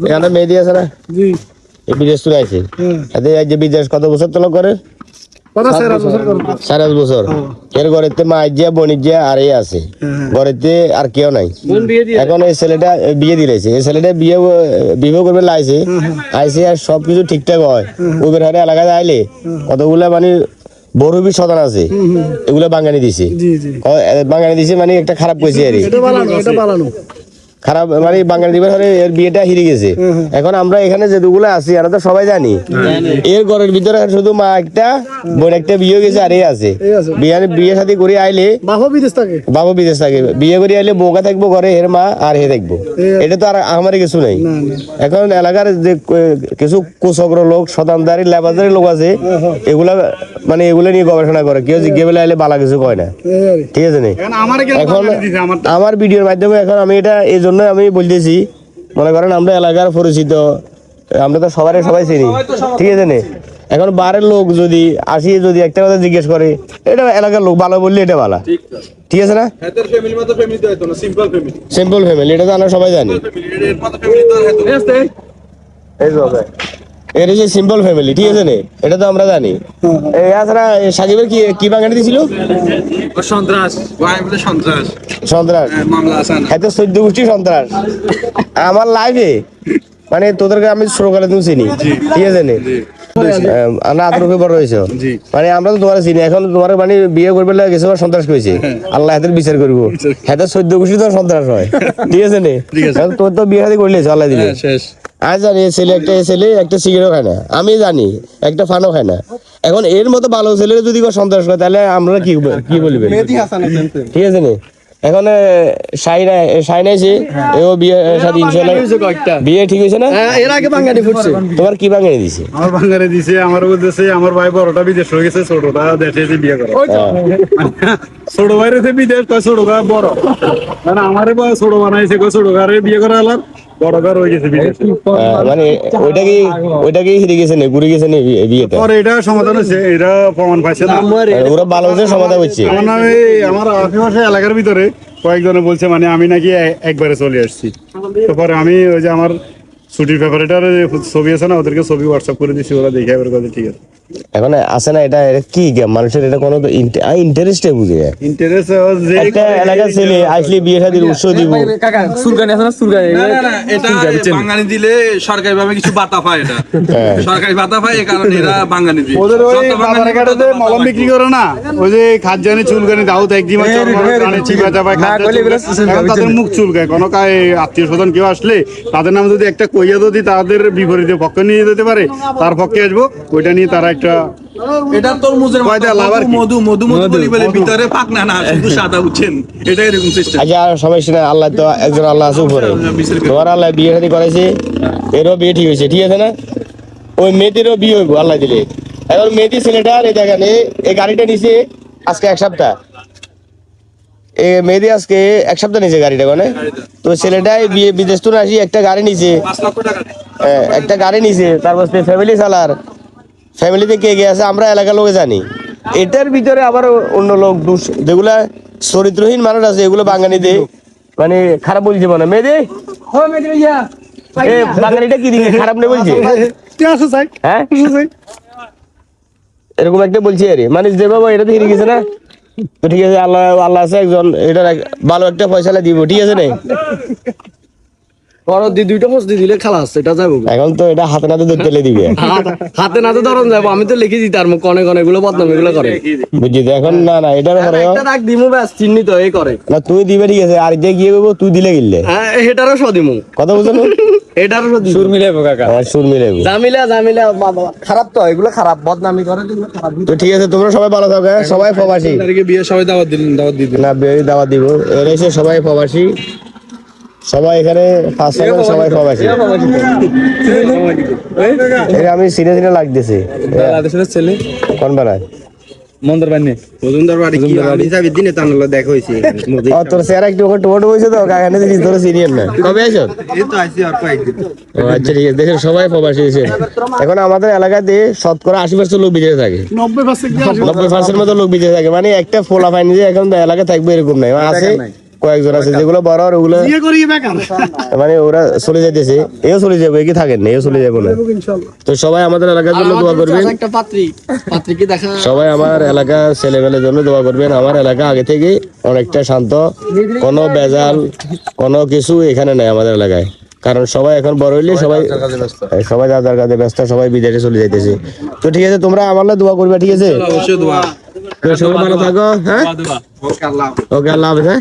এখানে মেহেদি আছে না? জি। এই বিদেশ তুলে আছে এতে এই যে বিদেশ কত বছর তলক করে? স্যার বছর এর ঘরেতে আর এই আছে। ঘরেতে আর কেউ নাই। এখন এই ছেলেটা বিয়ে এই ছেলেটা বিয়ে বিবাহ করবে লাইছে আইসে আর সবকিছু ঠিকঠাক হয়। ওদের হারে এলাকায় আইলে কতগুলা মানে বড়বি সদান আছে। এগুলো বাঙালি দিছে। এ, বাঙালি দিছে মানে একটা খারাপ কইছে আর খারাপ মানে বাঙালি এর বিয়েটা হিরে গেছে। এখন আমরা এখানে যেগুলো আছি আমরা তো সবাই জানি। এর ঘরের ভিতরে শুধু মা একটা বোন একটা বিয়ে গেছে আর এ আছে। বিয়ে বিয়ে সাথে করে আইলে বাবা বিদেশ থাকে। বাবা বিদেশ থাকে। বিয়ে করে আইলে থাকব ঘরে এর মা আর হে থাকব। এটা তো আর আমার কিছু নাই। এখন এলাকার যে কিছু কুচক্র লোক শতানদারি লেবাজারি লোক আছে এগুলা মানে এগুলো নিয়ে গবেষণা করে। কেউ জিজ্ঞে বলে আইলে বালা কিছু কয় না। ঠিক আছে নি? আমার এখন আমার ভিডিওর মাধ্যমে এখন আমি এটা এই জন্য আমি বলতেছি মনে করেন আমরা এলাকার পরিচিত আমরা তো সবারই সবাই চিনি ঠিক আছে নে? এখন বারের লোক যদি আসি যদি একটা কথা জিজ্ঞেস করে এটা এলাকার লোক ভালো বললে এটা ভালো। ঠিক আছে না? হেদের ফ্যামিলি মতো ফ্যামিলি তো হতো না সিম্পল ফ্যামিলি সিম্পল ফ্যামিলি এটা তো আমরা সবাই জানি। এর। এই যে সিম্পল ফ্যামিলি ঠিক আছে নে? এটা তো আমরা জানি। এছাড়া এই সাকিবের কি কি বাগানে দিছিল? সন্ত্রাস। ভাই বলে সন্ত্রাস। সন্ত্রাস? হ্যাঁ, মামলা আছে এত চোদ্দ গোষ্ঠী সন্ত্রাস। আমার লাইফে মানে তোদেরকে আমি সকালে তুমি চিনি। ঠিক আছে নে? আমরা আতরকে বড় হয়েছ। মানে আমরা তো তোমার চিনি। এখন তোমার মানে বিয়ে করবে লাগে কিছু সন্ত্রাস করেছে আল্লাহ হাতের বিচার করব। হাতের চোদ্দ গোষ্ঠী তো সন্ত্রাস হয়। ঠিক আছে নে? তোর তো বিয়ে হাতে করলে আল্লাহ দিলে হ্যাঁ, শেষ। আজ জানি এ ছেলে একটা এ ছেলে একটা সিগারেট খায় না। আমি জানি একটা ফানও খায় না। এখন এর মতো ভালো ছেলে যদি কেউ সন্ত্রাস করে তাহলে আমরা কি কি বলবেন ঠিক আছে নি? এখন সাইনা সাইনা এসে এও বিয়ে সাথে ইনশাল্লাহ বিয়ে ঠিক হয়েছে না? হ্যাঁ, এর আগে বাঙালি ফুটছে। তোমার কি বাঙালি দিছে? আমার বাঙালি দিছে আমার বলতেছে আমার ভাই বড়টা বিদেশ হয়ে গেছে ছোটটা দেশে এসে বিয়ে করা। ছোট ভাই রয়েছে বিদেশ ছোট বড়। মানে আমারে ছোট বানাইছে ছোট ঘরে বিয়ে করা হলাম হয়ে মানে ওইটা কি ওইটা কি হিরে গেছে না ঘুরে গেছে না বিয়ে- পরে এটা সমাধান হচ্ছে এটা প্রমাণ পাইছে না। ওরা ভালো হচ্ছে সমাধান হচ্ছে আমার নামে আমার আশেপাশে এলাকার ভিতরে কয়েকজনে বলছে মানে আমি নাকি একবারে চলে আসছি। তারপরে আমি ওই যে আমার ছুটির ব্যাপারেটার ছবি আছে না ওদেরকে ছবি হোয়াটসঅ্যাপ করে দিচ্ছি ওরা দেখে এবার কথা ঠিক আছে। এখন আছে না এটা এটা কি গেম মানুষের এটা কোনো ইন্টারেস্টে বুঝে। ইন্টারেস্ট যে একটা এলাকার ছেলে আসলে বিয়ে শাদির উৎস দিব। সুরগানি আছে না? এটা বাঙালি দিলে সরকারি ভাবে কিছু বাতা পায় এটা। সরকারি বাতা পায় এই কারণে এরা বাঙালি দিয়ে ওদের ওই বাজার তত মলম বিক্রি করে না। ওই যে খাদ্যানি চুলকানি দাউদ একদিন কানে চিপা চাপায় খাদ্য চুলকায়। তাদের মুখ চুলকায় কোনো আত্মীয় স্বজন কেউ আসলে তাদের নাম যদি একটা কইয়া যদি তাদের বিপরীতে পক্ষে নিয়ে যেতে পারে তার পক্ষে আসব। ওইটা নিয়ে তারা একটা এটা তরমুজের কয়টা লাভ মধু মধু মধু বলি বলে ভিতরে পাক না না শুধু সাদা উঠছেন এটা এরকম সিস্টেম আচ্ছা আর সমস্যা আল্লাহ তো একজন আল্লাহ আছে উপরে। তোমার আল্লাহ বিয়ে শাদী করাইছে এরও বিয়ে ঠিক হয়েছে ঠিক আছে না? ওই মেয়েদেরও বিয়ে হইব আল্লাহ দিলে। এখন মেয়েদের ছেলেটা এই দেখেন এই- এই গাড়িটা নিছে আজকে এক সপ্তাহ। এ মেয়েদি আজকে এক সপ্তাহ নিছে গাড়িটা মানে তো ছেলেটাই বিয়ে বিদেশ তো আসি একটা গাড়ি নিছে। হ্যাঁ, একটা গাড়ি নিছে তারপর ফ্যামিলি চালার। ফ্যামিলিতে কে কে আছে আমরা এলাকার লোকে জানি। এটার ভিতরে আবার অন্য লোক যেগুলা চরিত্রহীন মানুষ আছে এগুলো বাঙালিতে মানে খারাপ বলছে মানে মেয়েদে বাঙালিটা কি দিকে? খারাপ নেই বলছে? হ্যাঁ? এরকম একটা বলছে আরে। মানে যে বাবা এটা তো হিরে গেছে না? ঠিক আছে আল্লাহ আল্লাহ আছে একজন এটা ভালো একটা পয়সা দিব ঠিক আছে না? বড় দি দুইটা দিলে খালাস এটা যাব এখন তো এটা হাতে নাতে ধরতে দিবে হাতে নাতে ধরন যাব আমি তো লিখে দিই তার মুখ কনে কনে এগুলো বদনাম এগুলো করে। বুঝছি এখন না না এটার পরে একটা ডাক দিমু ব্যাস চিহ্নিত এই করে। না তুই দিবে ঠিক আছে আর যে গিয়ে করব তুই দিলে গিললে। হ্যাঁ এটারও সদিমু কথা বুঝছ এটারও সদিমু সুর মিলে কাকা। আমার সুর মিলে জামিলা জামিলা খারাপ তো এগুলো খারাপ বদনামি করে তো এগুলো খারাপ। তো ঠিক আছে তোমরা সবাই ভালো থাকো হ্যাঁ? সবাই প্রবাসী। বিয়ে সবাই দাওয়াত দিলেন দাওয়াত দিবেন না বিয়ে দাওয়াত দিব এর এসে সবাই প্রবাসী। সবাই এখানে ফার্স্ট সবাই প্রবাসী এই আমি সিনে সিনে লাগতেছে বাংলাদেশের ছেলে। কোন বেলায়? মন্দার বানি মজুমদার বাড়ি কি? আমি যাবি দিনে তানলো দেখা হইছে ও তোর স্যার একটু ওখানে টোটো হয়েছে তো কাকানে দিস তোর সিনিয়র না কবে আইছো? এই তো আইছি আর কয়েকদিন। ও আচ্ছা ঠিক আছে। দেশের সবাই প্রবাসী এসে এখন আমাদের এলাকাতে শতকরা আশি পার্সেন্ট লোক বিদেশে থাকে। নব্বই পার্সেন্ট নব্বই পার্সেন্ট মতো লোক বিদেশে থাকে। মানে একটা ফোলা পাইনি যে এখন এলাকায় থাকবে এরকম নাই। আছে কয়েকজন আছে যেগুলো বড় আর ওগুলো মানে ওরা চলে যাইতেছে। এও চলে যাবে কি থাকেন না এও চলে যাব না। তো সবাই আমাদের এলাকার জন্য দোয়া করবেন। একটা পাত্রী। পাত্রী কি দেখা সবাই আমার এলাকা ছেলেমেয়ের জন্য দোয়া করবেন। আমার এলাকা আগে থেকে অনেকটা শান্ত। কোনো বেজাল কোনো কিছু এখানে নাই আমাদের এলাকায়। কারণ সবাই এখন বড় হইলে সবাই সবাই যার যার কাজে ব্যস্ত সবাই বিদেশে চলে যাইতেছে। তো ঠিক আছে তোমরা আমার দোয়া করবে ঠিক আছে? অবশ্যই দোয়া। তো সবাই ভালো থাকো হ্যাঁ? ওকে আল্লাহ ওকে আল্লাহ হাফেজ হ্যাঁ?